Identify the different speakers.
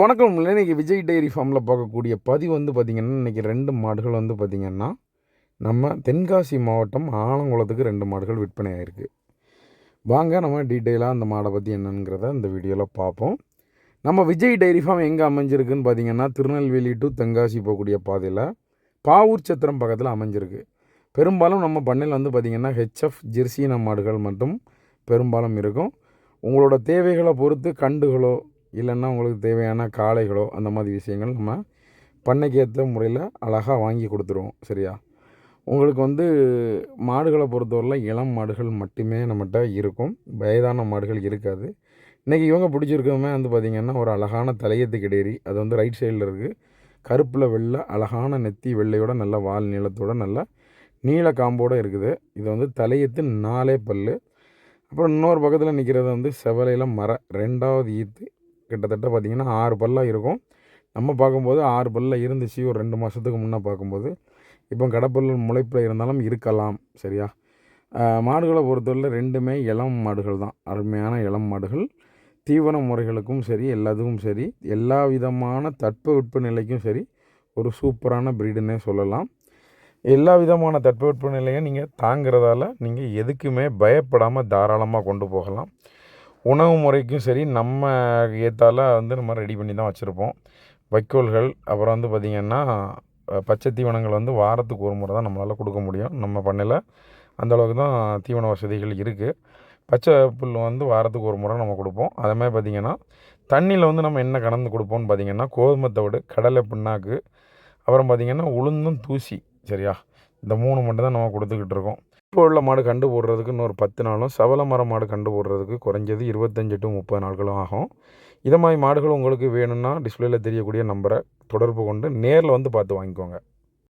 Speaker 1: வணக்கம். இன்னைக்கு விஜய் டைரி ஃபார்மில் பார்க்கக்கூடிய பதிவு வந்து பார்த்திங்கன்னா இன்றைக்கி ரெண்டு மாடுகள் வந்து பார்த்திங்கன்னா நம்ம தென்காசி மாவட்டம் ஆலங்குளத்துக்கு ரெண்டு மாடுகள் விற்பனை ஆகிருக்கு வாங்க நம்ம டீட்டெயிலாக அந்த மாடை பற்றி என்னங்கிறத இந்த வீடியோவில் பார்ப்போம். நம்ம விஜய் டைரி ஃபார்ம் எங்கே அமைஞ்சிருக்குன்னு பார்த்தீங்கன்னா திருநெல்வேலி டு தென்காசி போகக்கூடிய பாதையில் பாவூர் சத்திரம் பக்கத்தில் அமைஞ்சிருக்கு. பெரும்பாலும் நம்ம பண்ணையில் வந்து பார்த்திங்கன்னா ஹெச்எஃப் ஜெர்சின மாடுகள் மட்டும் பெரும்பாலும் இருக்கும். உங்களோட தேவைகளை பொறுத்து கண்டுகளோ இல்லைன்னா உங்களுக்கு தேவையான காளைகளோ அந்த மாதிரி விஷயங்கள் நம்ம பண்ணைக்கு ஏற்ற முறையில் அழகாக வாங்கி கொடுத்துருவோம் சரியா? உங்களுக்கு வந்து மாடுகளை பொறுத்தவரையில் இளம் மாடுகள் மட்டுமே நம்மகிட்ட இருக்கும். வயதான மாடுகள் இருக்காது. இன்றைக்கி இவங்க பிடிச்சிருக்கவுமே வந்து பார்த்திங்கன்னா ஒரு அழகான தலையத்து கிடேரி அது வந்து ரைட் சைடில் இருக்குது கருப்பில் வெள்ளை அழகான நெத்தி வெள்ளையோட நல்ல வால் நீளத்தோட நல்ல நீல காம்போடு இருக்குது. இது வந்து தலையத்து நாலே பல் அப்புறம் இன்னொரு பக்கத்தில் நிற்கிறது வந்து செவலையில் மர ரெண்டாவது ஈத்து கிட்டத்தட்ட பார்த்திங்கன்னா ஆறு பல்லாக இருக்கும். நம்ம பார்க்கும்போது ஆறு பல்லில் இருந்துச்சு ஒரு ரெண்டு மாதத்துக்கு முன்னே பார்க்கும்போது. இப்போ கடப்பல் முளைப்பில் இருந்தாலும் இருக்கலாம் சரியா? மாடுகளை பொறுத்தவரையில் ரெண்டுமே இளம் மாடுகள் தான். அருமையான இளம் மாடுகள். தீவன முறைகளுக்கும் சரி எல்லாத்துக்கும் சரி எல்லா விதமான தட்பவெட்ப நிலைக்கும் சரி ஒரு சூப்பரான ப்ரீடுன்னே சொல்லலாம். எல்லா விதமான தட்பவெட்ப நிலையும் நீங்கள் தாங்கிறதால நீங்கள் எதுக்குமே பயப்படாமல் தாராளமாக கொண்டு போகலாம். உணவு முறைக்கும் சரி நம்ம ஏற்றால வந்து நம்ம ரெடி பண்ணி தான் வச்சுருப்போம். வைக்கோல்கள் அப்புறம் வந்து பார்த்திங்கன்னா பச்சை தீவனங்கள் வந்து வாரத்துக்கு ஒரு முறை தான் நம்மளால் கொடுக்க முடியும். நம்ம பண்ணையில் அந்த அளவுக்கு தான் தீவன வசதிகள் இருக்குது பச்சை புல் வந்து வாரத்துக்கு ஒரு முறை நம்ம கொடுப்போம். அதேமாதிரி பார்த்திங்கன்னா தண்ணியில் வந்து நம்ம என்ன கலந்து கொடுப்போம்னு பார்த்திங்கன்னா கோதுமை தவிடு கடலை பிண்ணாக்கு அப்புறம் பார்த்திங்கன்னா உளுந்தும் தூசி சரியா? இந்த மூணு மட்டும் தான் நம்ம கொடுத்துக்கிட்டு இருக்கோம். இப்போ உள்ள மாடு கண்டு போடுறதுக்கு இன்னொரு பத்து நாளும் சவல மர மாடு கண்டு போடுறதுக்கு குறைஞ்சது இருபத்தஞ்சி டு முப்பது நாட்களும் ஆகும். இதை மாதிரி மாடுகள் உங்களுக்கு வேணும்னா டிஸ்பிளேயில் தெரியக்கூடிய நம்பரை தொடர்பு கொண்டு நேரில் வந்து பார்த்து வாங்கிக்கோங்க.